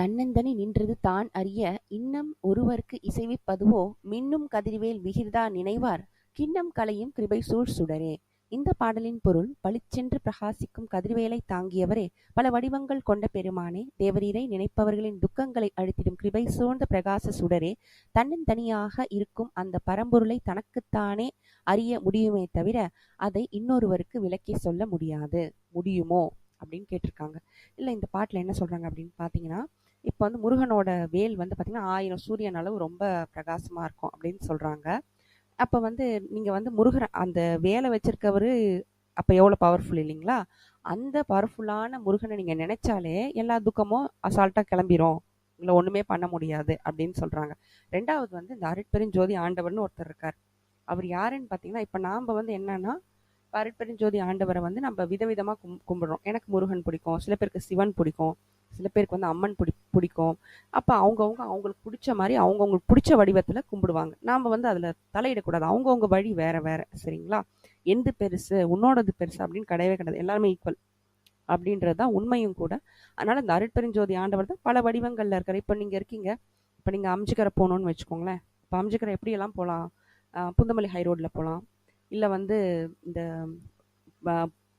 தன்னந்தனி நின்றது தான் அறிய இன்னம் ஒருவர்க்கு இசைவிப்பதுவோ மின்னும் கதிர்வேல் விகிர்தா நினைவார் கிண்ணம் கலையும் கிருபை சூழ் சுடரே. இந்த பாடலின் பொருள் பளிச்சென்று பிரகாசிக்கும் கதிர்வேலை தாங்கியவரே பல வடிவங்கள் கொண்ட பெருமானே தேவரீரை நினைப்பவர்களின் துக்கங்களை அழித்திடும் கிருபை சூழ்ந்த பிரகாச சுடரே தன்னந்தனியாக இருக்கும் அந்த பரம்பொருளை தனக்குத்தானே அறிய முடியுமே தவிர அதை இன்னொருவருக்கு விளக்கி சொல்ல முடியாது. முடியுமோ அப்படின்னு கேட்டிருக்காங்க. இல்ல இந்த பாட்டுல என்ன சொல்றாங்க அப்படின்னு பார்த்தீங்கன்னா, இப்போ வந்து முருகனோட வேல் வந்து பார்த்தீங்கன்னா, ஆயிரம் சூரியன் அளவு ரொம்ப பிரகாசமாக இருக்கும் அப்படின்னு சொல்கிறாங்க அப்போ வந்து நீங்கள் வந்து முருகர் அந்த வேலை வச்சுருக்கவர் அப்போ எவ்வளோ பவர்ஃபுல் இல்லைங்களா? அந்த பவர்ஃபுல்லான முருகனை நீங்கள் நினச்சாலே எல்லா துக்கமும் அசால்ட்டாக கிளம்பிரும் உங்களை ஒன்றுமே பண்ண முடியாது அப்படின்னு சொல்கிறாங்க ரெண்டாவது வந்து இந்த அருட்பெருஞ்சோதி ஆண்டவர்னு ஒருத்தர் இருக்கார். அவர் யாருன்னு பார்த்தீங்கன்னா, இப்போ நாம் வந்து என்னன்னா, இப்ப அருட்பெருஞ்சோதி ஆண்டவரை வந்து நம்ம விதவிதமாக கும் கும்பிடுறோம். எனக்கு முருகன் பிடிக்கும். சில பேருக்கு சிவன் பிடிக்கும். சில பேருக்கு வந்து அம்மன் பிடி பிடிக்கும். அப்போ அவங்கவுங்க அவங்களுக்கு பிடிச்ச மாதிரி அவங்கவுங்களுக்கு பிடிச்ச வடிவத்தில் கும்பிடுவாங்க. நாம் வந்து அதில் தலையிடக்கூடாது. அவங்கவுங்க வழி வேற வேற. சரிங்களா? எந்த பெருசு, உன்னோடது பெருசு அப்படின்னு கிடையவே கிடையாது. எல்லாருமே ஈக்குவல். அப்படின்றது தான் உண்மையும் கூட. அதனால் இந்த அருட்பெருஞ்சோதி ஆண்டவர் தான் பல வடிவங்களில் இருக்கிற இப்போ நீங்கள் இருக்கீங்க. இப்போ நீங்கள் அம்ஜிக்கரை போகணுன்னு வச்சுக்கோங்களேன். இப்போ அம்ஜிக்கரை எப்படியெல்லாம் போகலாம் புந்தமல்லி ஹை ரோட்டில் போகலாம் இல்லை வந்து இந்த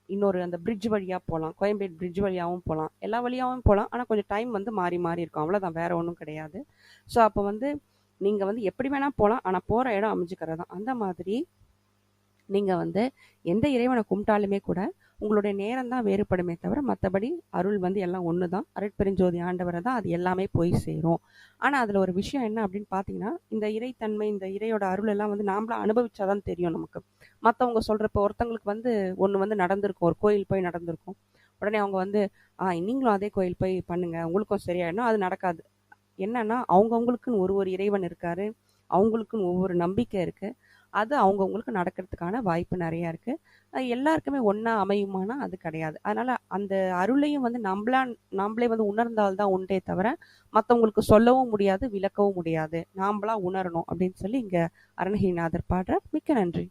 இன்னொரு அந்த பிரிட்ஜ் வழியாக போகலாம் கோயம்பேடு பிரிட்ஜ் வழியாகவும் போகலாம் எல்லா வழியாகவும் போகலாம் ஆனால் கொஞ்சம் டைம் வந்து மாறி மாறி இருக்கும். அவ்வளோதான். வேறு ஒன்றும் கிடையாது. ஸோ அப்போ வந்து நீங்கள் வந்து எப்படி வேணால் போகலாம் ஆனால் போகிற இடம் அமைஞ்சுக்கிறது தான். அந்த மாதிரி நீங்கள் வந்து எந்த இறைவனை கும்பிட்டாலுமே கூட உங்களுடைய நேரம் தான் வேறுபடுமே தவிர மற்றபடி அருள் வந்து எல்லாம் ஒன்று தான். அருட்பெருஞ்சோதி ஆண்டவரை தான் அது எல்லாமே போய் சேரும். ஆனால் அதில் ஒரு விஷயம் என்ன அப்படின்னு பார்த்தீங்கன்னா, இந்த இறைத்தன்மை, இந்த இறையோட அருள் எல்லாம் வந்து நாமளாக அனுபவிச்சா தான் தெரியும் நமக்கு. மற்றவங்க சொல்கிறப்ப ஒருத்தங்களுக்கு வந்து ஒன்று வந்து நடந்திருக்கும். ஒரு கோயில் போய் நடந்திருக்கும். உடனே அவங்க வந்து, "ஆ நீங்களும் அதே கோயில் போய் பண்ணுங்க. உங்களுக்கும் சரியாயிடும்." அது நடக்காது. என்னன்னா, அவங்கவுங்களுக்குன்னு ஒரு ஒரு இறைவன் இருக்காரு. அவங்களுக்குன்னு ஒவ்வொரு நம்பிக்கை இருக்குது அது அவங்கவுங்களுக்கு நடக்கிறதுக்கான வாய்ப்பு நிறையா இருக்குது எல்லாருக்குமே ஒன்றா அமையுமானா அது கிடையாது. அதனால் அந்த அருளையும் வந்து நம்மளா நம்மளே வந்து உணர்ந்தால்தான் உண்டே தவிர, மற்றவங்களுக்கு சொல்லவும் முடியாது, விளக்கவும் முடியாது. நாம்ளா உணரணும் அப்படின்னு சொல்லி இங்கே அருணகிரிநாதர் பாடுற மிக்க நன்றி.